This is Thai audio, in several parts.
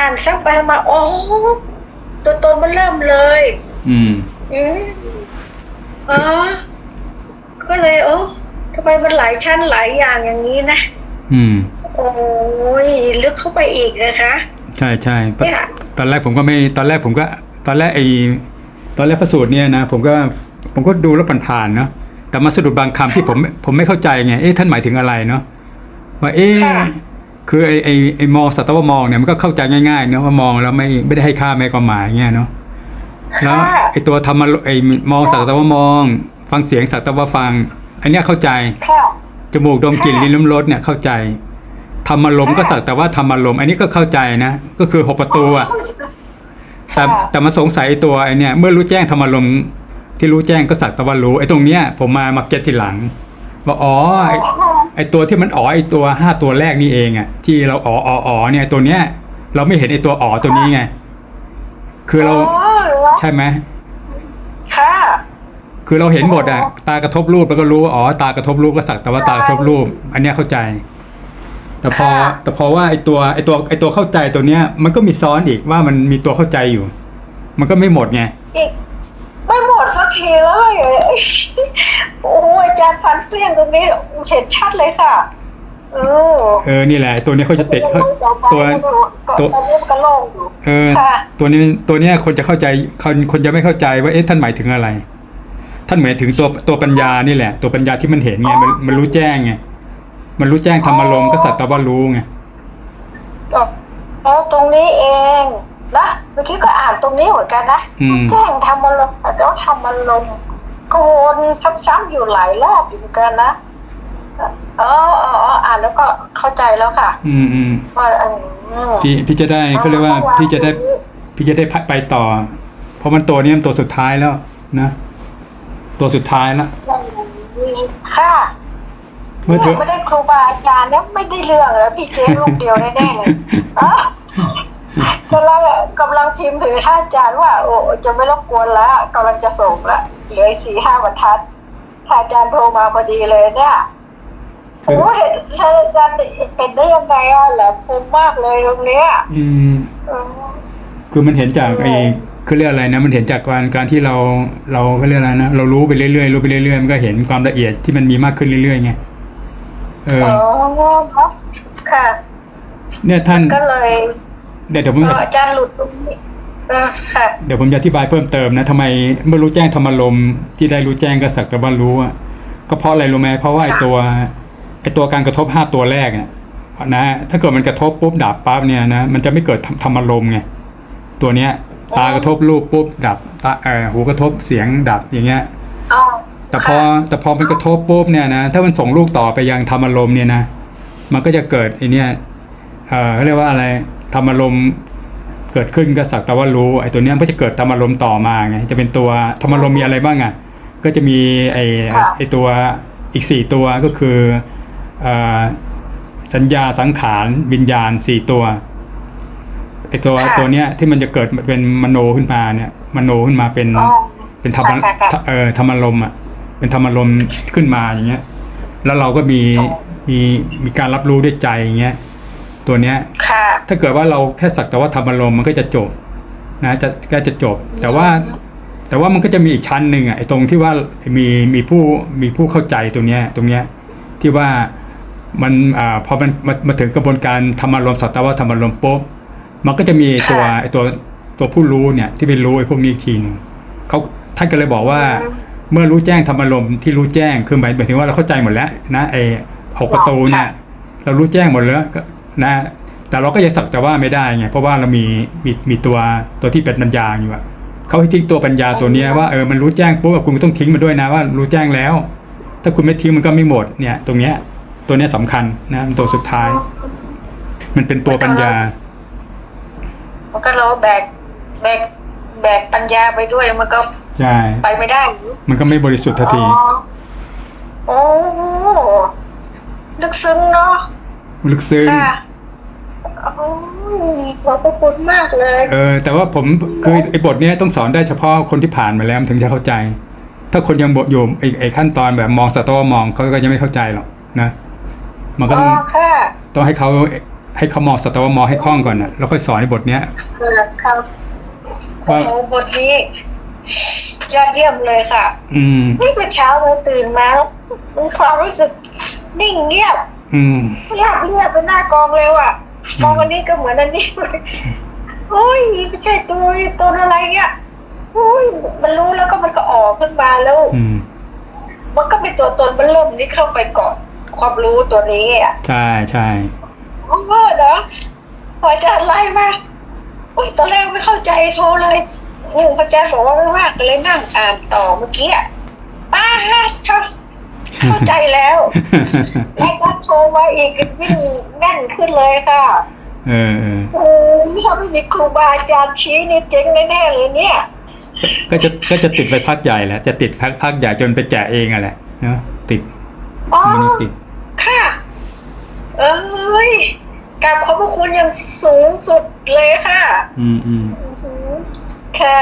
อ่านซักไปมา โอ้ตัวตนมันเริ่มเลย อืม อืมอ๋อก็เลยโอ้ทำไมมันหลายชั้นหลายอย่างอย่างนี้นะ อืม โอ้ยลึกเข้าไปอีกนะคะ ใช่ใช่เนี่ย ตอนแรกผมก็ไม่ตอนแรกผมก็ ตอนแรกไอ้ตอนแรกพระสูตรเนี่ยนะผมก็ผมก็ดูแล้วผ่านๆเนาะแต่มาสะดุดบางคำที่ผมผมไม่เข้าใจไงเอ๊ะท่านหมายถึงอะไรเนาะว่าเอ๊ะคื อไอ้ไอ้ไอ้มองสัตวมองเนี่ยมันก็เข้าใจง่ายๆเนาะว่ามองแล้วไม่ไม่ได้ให้ค่าไม่ความหมายเงี้ยเนาะแล้วไอ้ตัวธรรมะไอ้มองสัตวมอง ฟังเสียงสัตวฟัง อันเนี้ยเข้าใจค่ะจมูกดมกลิ่นลิ้นลิ้มรสเนี่ยเข้าใจธรรมารมณ์ก็สักแต่ว่าธรรมารมณ์อันนี้ก็เข้าใจนะก็คือหกประตูอะแต่ค่ะแต่มาสงสัยไอ้ตัวไอเนี่ยเมื่อรู้แจ้งธรรมารมณ์ที่รู้แจ้งก็สักแต่ว่ารู้ไอ้ตรงเนี้ยผมมามาเก็ตทีหลังว่าอ๋อไอ้ไอ้ ตัวที่มันอ๋อไอ้ตัวห้าตัวแรกนี่เองอะที่เราอ๋ออ๋ออ๋อเนี่ยตัวเนี้ย เราไม่เห็นไอ้ตัวอ๋อตัวนี้ไง คือเราอ๋อเหรอใช่ไหมค่ะคือเราเห็นหมดอะตากระทบรูปแล้วก็รู้ว่าอ๋อตากระทบรูปก็สักแต่ว่าตากระทบรูป อันเนี้ยเข้าใจ แต่พอค่ะแต่พอว่าไอตัวไอตัวไอตัวเข้าใจตัวเนี้ย มันก็มีซ้อนอีกว่ามันมีตัวเข้าใจอยู่ มันก็ไม่หมดไงอีก ไม่หมดสักทีเลยโอ้ยอาจารย์ฟันเฟี้ยงตรงนี้เห็นชัดเลยค่ะเออเออนี่แหละไอ้ตัวเนี้ยเขาจะติดเขาตัวตัวตอนนี้มันก็โล่งอยู่เออค่ะตัวนี้ตัวเนี้ยคนจะเข้าใจคนคนจะไม่เข้าใจว่าเอ๊ะท่านหมายถึงอะไร ท่านหมายถึงตัวตัวปัญญานี่แหละ ตัวปัญญาที่มันเห็นไงมันมันรู้แจ้งไงมันรู้แจ้งธรรมารมณ์ก็สัตว์แต่ว่ารู้ไงอ๋อตรงนี้เอง นะเมื่อกี้ก็อ่านตรงนี้เหมือนกันนะอืม แจ้งทำอารมณ์แล้วทำอารมณ์ก็วนซ้ำๆอยู่หลายรอบอยู่เหมือนกันนะเออเออเอออ่านแล้วก็เข้าใจแล้วค่ะ อืมอืมว่าอืมพี่พี่จะได้เขาเรียกว่าพี่จะได้พี่จะได้ไปต่อ เพราะมันตัวนี้มันตัวสุดท้ายแล้วนะตัวสุดท้ายแล้วค่ะเมื่อเธเนี่ยอ ไม่ได้ครูบาอาจารย์เนี่ยไม่ได้เรื่องแล้วพี่เจ๊ลูกเดียวแน่ๆเลยอะ กำลังกำลังพิมพ์ถือท่านอาจารย์ว่า โอ้จะไม่รบกวนแล้วกำลังจะส่งละเหลืออีกสี่ห้าบรรทัดท่านอาจารย์โทรมาพอดีเลยเนี่ยโอ้เห็นท่านอาจารย์เห็นได้ยังไงอะแหลมคมมากเลยตรงเนี้ยอืมอืมคือมันเห็นจากไอ้คือเรียกอะไรนะมันเห็นจากการการที่เราเราเขาเรียกอะไรนะเรารู้ไปเรื่อยๆรู้ไปเรื่อยๆมันก็เห็นความละเอียดที่มันมีมากขึ้นเรื่อยๆไงเอออ๋อค่ะ เนี่ยท่านก็เลย เดี๋ยวเดี๋ยวผมเอ่จะออาจารย์หลุดตรงนี้เออค่ะเดี๋ยวผมจะอธิบายเพิ่มเติมนะทำไมเมื่อรู้แจ้งธรรมารมณ์ที่ได้รู้แจ้งก็สักแต่ว่ารู้อะก็เพราะอะไรรู้ไหมเพราะว่าไอ้ตัวไอ้ตัวการกระทบห้าตัวแรกเนี่ยนะถ้าเกิดมันกระทบปุ๊บดับปั๊บเนี่ยนะมันจะไม่เกิดธรรธรรมารมณ์ไงตัวเนี้ย ตากระทบรูปปุ๊บดับตาเออหูกระทบเสียงดับอย่างเงี้ยอ๋อแต่พอค่ะแต่พอมันกระทบปุ๊บเนี่ยนะถ้ามันส่งลูกต่อไปยังธรรมารมณ์เนี่ยนะมันก็จะเกิดไอเนี่ยเออเขาเรียกว่าอะไร ธรรมารมณ์เกิดขึ้นก็สักแต่ว่ารู้ไอตัวเนี้ยมันก็จะเกิดธรรมารมณ์ต่อมาไงจะเป็นตัวธรรมารมณ์มีอะไรบ้างอะก็จะมีไอไอตัวอีกสี่ตัวก็คือเอ่อสัญญาสังขารวิญญาณสี่ตัวไอตัวค่ะตัวเนี้ยที่มันจะเกิดเป็นมโนขึ้นมาเนี่ยมโนขึ้นมาเป็นอ๋อเป็นธรรมค่ะค่ะค่ะเออธรรมารมณ์อะเป็นธรรมารมณ์ขึ้นมาอย่างเงี้ย แล้วเราก็มีอ๋อมีมีการรับรู้ด้วยใจอย่างเงี้ย ตัวเนี้ยค่ะ ถ้าเกิดว่าเราแค่สักแต่ว่าธรรมารมณ์มันก็จะจบนะจะก็จะจบ แต่ว่า แต่ว่ามันก็จะมีอีกชั้นหนึ่งอะไอ้ตรงที่ว่ามีมีผู้มีผู้เข้าใจตรงเนี้ยตรงเนี้ยที่ว่ามันอ่าพอมันมามาถึงกระบวนการธรรมารมณ์สัตว์ว่าธรรมารมณ์ปุ๊บมันก็จะมีตัวค่ะ ไอ้ตัวตัวผู้รู้เนี่ยที่เป็นรู้ไอ้พวกนี้อีกทีหนึ่งเขาท่านก็เลยบอกว่าอืมเมื่อรู้แจ้งธรรมารมณ์ที่รู้แจ้งคือหมายหมายถึงว่าเราเข้าใจหมดแล้วนะไอ้หกประตูเนี่ยเรารู้แจ้งหมดแล้วก็ นะแต่เราก็ยังสักแต่ว่าไม่ได้ไงเพราะว่าเรามีมีมีตัวตัวที่เป็นปัญญาอยู่อะเขาให้ทิ้งตัวปัญญาตัวเนี้ยว่าเออมันรู้แจ้งปุ๊บคุณก็ต้องทิ้งมันด้วยนะว่ารู้แจ้งแล้ว ถ้าคุณไม่ทิ้งมันก็ไม่หมดเนี่ย ตรงเนี้ยตัวเนี้ยสำคัญนะมันตัวสุดท้าย มันเป็นตัวปัญญามันก็เราแบกแบกแบกปัญญาไปด้วยมันก็ใช่ไปไม่ได้ มันก็ไม่บริสุทธิ์ทันทีอ๋อโอ้ลึกซึ้งเนาะลึกซึ้งค่ะโอ้ย ขอบพระคุณมากเลยเออแต่ว่าผมคือไอ้บทเนี้ยต้องสอนได้เฉพาะคนที่ผ่านมาแล้วมันถึงจะเข้าใจ ถ้าคนยังบทอยู่ไอ้ไอ้ขั้นตอนแบบมองสัตว์ว่ามองเขาก็ยังไม่เข้าใจหรอกนะ มันก็อ๋อต้องค่ะต้องให้เขาให้เขามองสัตวมองให้คล่องก่อนนะแล้วค่อยสอนในบทเนี้ยเออครับโอ้ว่าโหบทนี้ยอดเยี่ยมเลยค่ะ อืมนี่เมื่อเช้าเราตื่นมาแล้วมีความรู้สึกนิ่งเงียบ อืมเงียบเงียบไปหน้ากองเลยว่ะ มองอันนี้ก็เหมือนอันนี้เลยโอ้ยไม่ใช่ตัวตัวอะไรเนี่ยโอ้ยมันรู้แล้วก็มันก็ออกขึ้นมาแล้วอืมมันก็เป็นตัวตนมันเริ่มนี้เข้าไปก่อนความรู้ตัวนี้อะใช่ใช่โอ้โหเนาะพออาจารย์ไล่มาอุ้ยตอนแรกไม่เข้าใจโทรเลยอืมพระอาจารย์บอกว่าไม่ว่างก็เลยนั่งอ่านต่อเมื่อกี้อะป้าฮะเข้า เข้าใจแล้วแล้วก็โทรมาอีกยิ่งแน่นขึ้นเลยค่ะเออเออโอ้ยถ้าไม่มีครูบาอาจารย์ชี้นี่เจ๊งแน่ๆเลยเนี่ย ก็จะก็จะติดไปพักใหญ่แหละจะติดพักพักใหญ่จนไปแจกเองอะแหละเนาะติดอ๋อมันติดค่ะเอ้ยกราบขอบพระคุณอย่างสูงสุดเลยค่ะ อืมอืมอื้อหือ ค่ะ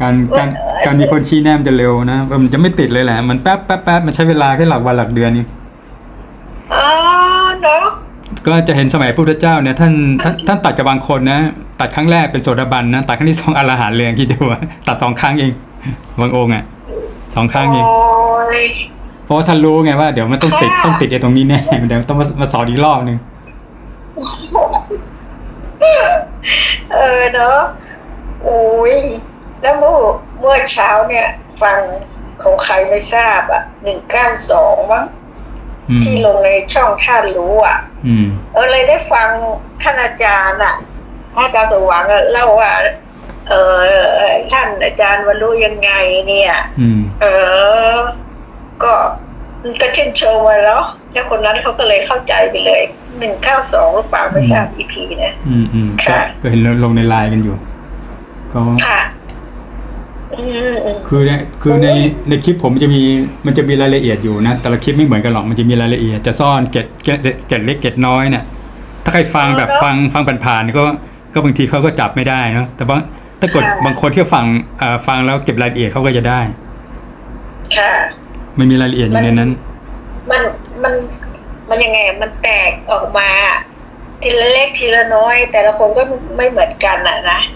การการการมีคนชี้แนมจะเร็วนะมันจะไม่ติดเลยแหละ มันแป๊บแป๊บแป๊บมันใช้เวลาแค่หลักวันหลักเดือนนี่อ๋อเนาะก็จะเห็นสมัยพระพุทธเจ้าเนี่ยท่านท่านท่านตัดกับบางคนนะ ตัดครั้งแรกเป็นโสดาบันนะตัดครั้งที่สองอรหันต์เลยคิดดูว่าตัดสองครั้งเองบางองค์อะสองครั้งเองโอ้ยเพราะว่าท่านรู้ไงว่าเดี๋ยวมันต้องติดค่ะต้องติดไอ้ตรงนี้แน่เดี๋ยวต้องมามาสอนอีกรอบหนึ่งเออเนาะโอ้ยแล้วเมื่อเมื่อเช้าเนี่ย ฟังของใครไม่ทราบอะหนึ่งเก้าสองมั้งอืมที่ลงในช่องท่านรู้อะอืมเออเลยได้ฟังท่านอาจารย์อะท่านอาจารย์สว่างอะเล่าว่า เออท่านอาจารย์ว่ารู้ยังไงเนี่ยอืมเออ ก็ก็ชื่นชมมาแล้วแล้วคนนั้นเขาก็เลยเข้าใจไปเลยหนึ่งเก้าสองหรือเปล่าไม่ทราบอีพีนะ อืมอืมค่ะก็ก็เห็นลงในไลน์กันอยู่ ก็ค่ะอืมอืมคือในคือในในคลิปผมมันจะมีมันจะมีรายละเอียดอยู่นะ แต่ละคลิปไม่เหมือนกันหรอกมันจะมีรายละเอียดจะซ่อนเกร็ดเกร็ดเกร็ดเล็กเกร็ดน้อยเนี่ยถ้าใครฟังแบบฟังฟังผ่านๆก็ก็บางทีเขาก็จับไม่ได้เนอะแต่บางถ้ากดบางคนที่ฟังเอ่อฟังแล้วเก็บรายละเอียดเขาก็จะได้ ค่ะ ไม่มีรายละเอียดอยู่ในนั้น มันมันมันยังไงอะมันแตกออกมา ทีละเล็กทีละน้อย แต่ละคนก็ไม่เหมือนกันอะนะอืม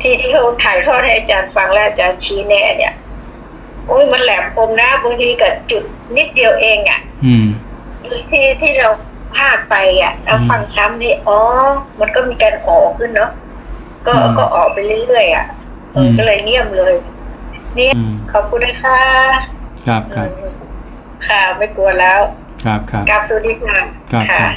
ที่ที่เขาถ่ายทอดให้อาจารย์ฟังและอาจารย์ชี้แน่เนี่ยโอ้ยมันแหลมคมนะบางทีกับจุดนิดเดียวเองอะอืมที่ที่เราพลาดไปอะเราฟังซ้ำนี่อ๋อ มันก็มีการออกขึ้นเนาะก็อืมก็ออกไปเรื่อยๆอะเอออมก็เลยเงียบเลยเนี่ยอืมขอบคุณนะคะ ครับครับอืมค่ะไม่กลัวแล้ว ครับครับกราบสวัสดีค่ะ ครับคค่ะรับ